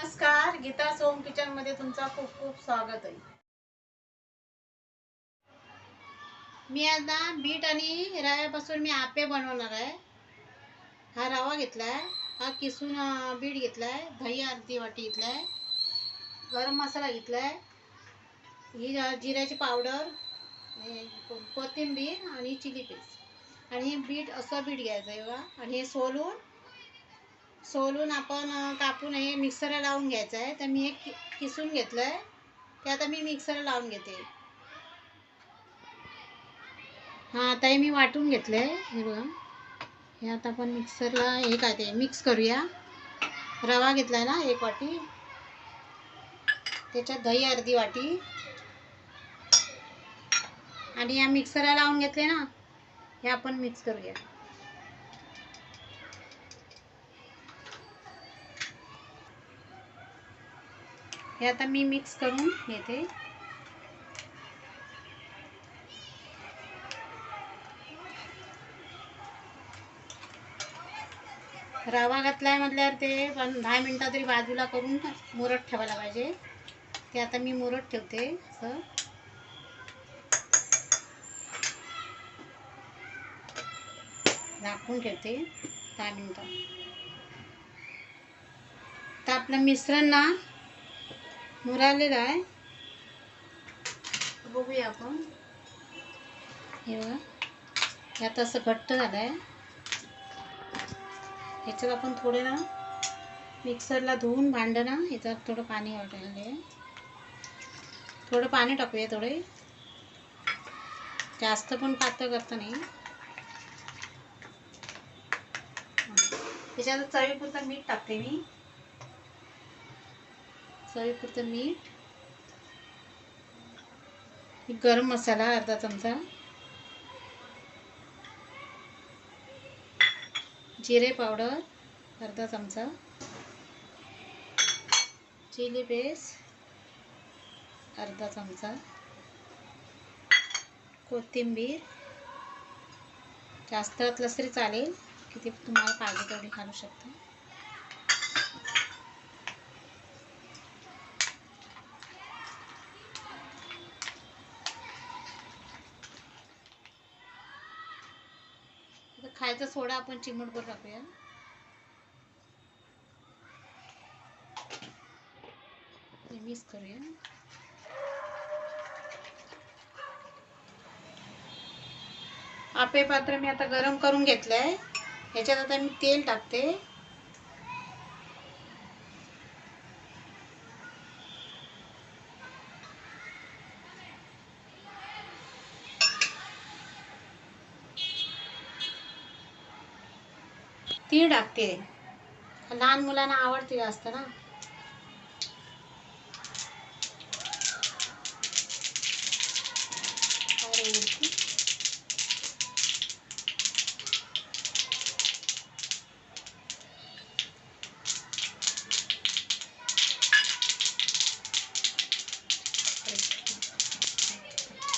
नमस्कार गीता सोम किचनमध्ये तुमचं खूप खूप स्वागत आहे. मी आता बीट आणि रव्यापासून मी आपे बनवणार आहे. हा रवा घेतलाय हा किसून बीट घेतलाय दही अर्धी वाटी घेतलाय गरम मसाला घेतलाय ही जिऱ्याची पावडर कोथिंबीर आणि चिली पेस्ट. आणि हे बीट असं बीट घ्यायचं आहे बघा. आणि हे सोलून सोलून आपण कापून हे मिक्सरला लावून घ्यायचं आहे. तर मी एक कि- किसून घेतलं आहे ते आता मी मिक्सरला लावून घेते. हां आता हे मी वाटून घेतलं आहे हे बघा. हे आता आपण मिक्सरला हे काय ते मिक्स करूया. रवा घेतला आहे ना एक वाटी. त्याच्यात दही अर्धी वाटी. आणि या मिक्सरला लावून घेतले ना हे आपण मिक्स करूया. हे आता मी मिक्स करून घेते. रवा घातलाय म्हटल्यावर ते पण दहा मिनटं तरी बाजूला करून मुरत ठेवायला पाहिजे. ते आता मी मुरत ठेवते असं. झाकून ठेवते दहा मिनटं. तर आपलं मिश्रण ना मुरालेलं आहे. बघूया आपण. हे बघा. हे आता असं घट्ट झालं आहे ह्याच्यात आपण थोडे ना मिक्सरला धुवून भांडं ना ह्याच्यात थोडं पाणी वाटायला आहे थोडं पाणी टाकूया थोडे. जास्त पण पातळ करता नाही. त्याच्यात चवीपुरतं मीठ टाकते मी. चवीपुरतं मीठ. गरम मसाला अर्धा चमचा. जिरे पावडर अर्धा चमचा. चिली पेस्ट अर्धा चमचा. कोथिंबीर. जास्त घातलंस तरी चालेल किती तुम्हाला पाहिजे तेवढी घालू शकता. खायचा सोडा आपण चिमटभर टाकूया. मिक्स करूया. आपे पात्र मी आता गरम करून घेतलंय. ह्याच्यात आता मी तेल टाकते. तीळ टाकते. लहान मुलांना आवडते जास्त ना.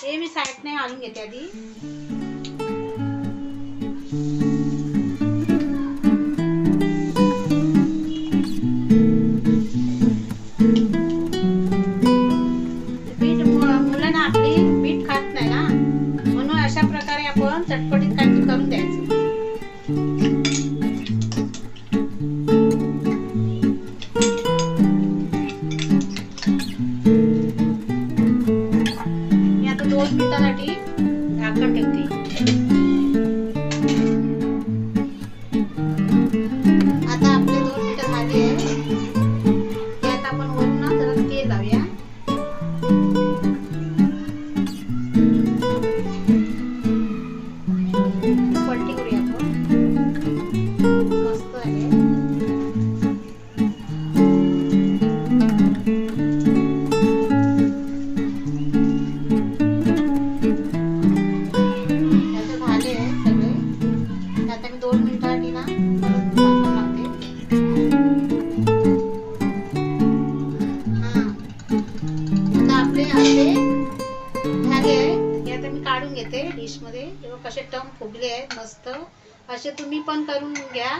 हे मी साईडने घालून घेते आधी. आपण चटपटीत काहीतरी करून द्यायचं. मी आता दोन मिनिटासाठी झाकण ठेवते. आपले हे आता मी काढून घेते डिशमध्ये कसे टम फुगले आहेत मस्त. असे तुम्ही पण करून घ्या.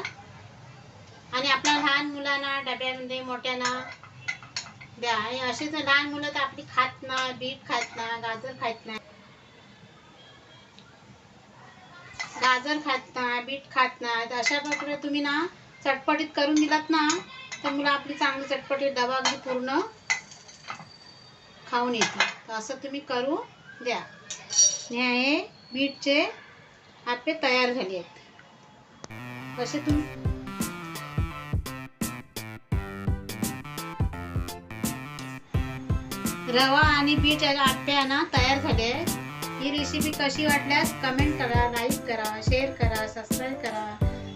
आणि आपल्या लहान मुलांना डब्यामध्ये मोठ्यांना द्या. आणि असे तर लहान मुलं तर आपली खात ना बीट खात ना गाजर खात नाही. गाजर खात नाही बीट खात नाही तर अशा प्रकारे तुम्ही ना चटपटीत करून दिलात ना तर मुलं आपली चांगली चटपटीत डबा अगदी पूर्ण खाऊन येते तर असं तुम्ही करू द्या. आणि हे बीटचे आपे तयार झाले आहेत. कसे तुम्ही? रवा आणि बीट आट्या ना तयार झाले आहेत. ही रेसिपी कशी वाटल्यास कमेंट करा लाईक करा शेअर करा सबस्क्राईब करा.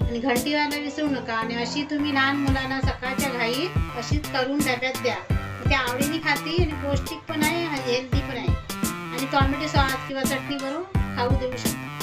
आणि घंटी विसरू नका. आणि अशी तुम्ही लहान मुलांना सकाळच्या घाईत अशीच करून डब्यात द्या. ते आवडीने खाते आणि पौष्टिक पण आहे आणि हेल्दी पण आहे. आणि टॉमॅटो सॉस किंवा चटणी करून खाऊ देऊ शकतो.